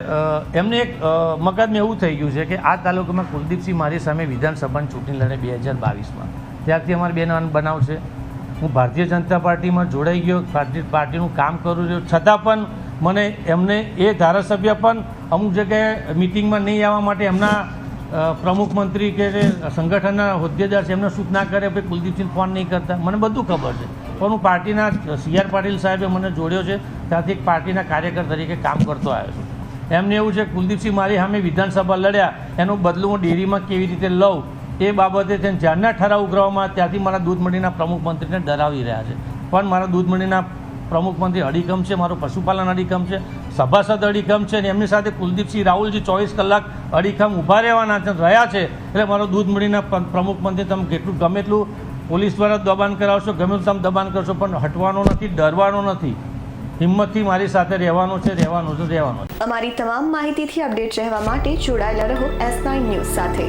એમને એક મકાદમાં એવું થઈ ગયું છે કે આ તાલુકામાં કુલદીપસિંહ મારી સામે વિધાનસભાની ચૂંટણી લડે બે હજાર બાવીસમાં. ત્યારથી અમારે બે નાન બનાવ છે. હું ભારતીય જનતા પાર્ટીમાં જોડાઈ ગયો ભારતીય પાર્ટીનું કામ કરું છું. છતાં પણ મને એમને એ ધારાસભ્ય પણ અમુક જગ્યાએ મિટિંગમાં નહીં આવવા માટે એમના પ્રમુખ મંત્રી કે સંગઠનના હોદ્દેદાર છે, એમને સૂચના કરે ભાઈ કુલદીપસિંહ ફોન નહીં કરતા. મને બધું ખબર છે. પણ હું પાર્ટીના સી આર પાટીલ સાહેબે મને જોડ્યો છે. ત્યાંથી એક પાર્ટીના કાર્યકર તરીકે કામ કરતો આવ્યો છું. એમને એવું છે કુલદીપસિંહ મારી સામે વિધાનસભા લડ્યા, એનું બદલું હું ડેરીમાં કેવી રીતે લઉં? એ બાબતે તેને જ્યારના ઠરાવ ઉઘરાવવામાં ત્યાંથી મારા દૂધ મંડળીના પ્રમુખ મંત્રીને ડરાવી રહ્યા છે. પણ મારા દૂધ મંડળીના પ્રમુખ મંત્રી અડીકમ છે, મારો પશુપાલન અડીકમ છે, સભાસદ અડીકમ છે અને એમની સાથે કુલદીપસિંહ રાહુલજી ચોવીસ કલાક અડીકમ ઊભા રહેવાના છે, રહ્યા છે. એટલે મારો દૂધ મંડળીના પ્રમુખ મંત્રી, તમે કેટલું ગમે એટલું પોલીસ દ્વારા દબાણ કરાવશો, ગમે તમે દબાણ કરશો, પણ હટવાનો નથી, ડરવાનો નથી. હિંમતથી મારી સાથે રહેવાનું છે રહેવાનું છે રહેવાનું છે. અમારી તમામ માહિતીથી અપડેટ રહેવા માટે જોડાયેલા રહો એસ નાઇન ન્યૂઝ સાથે.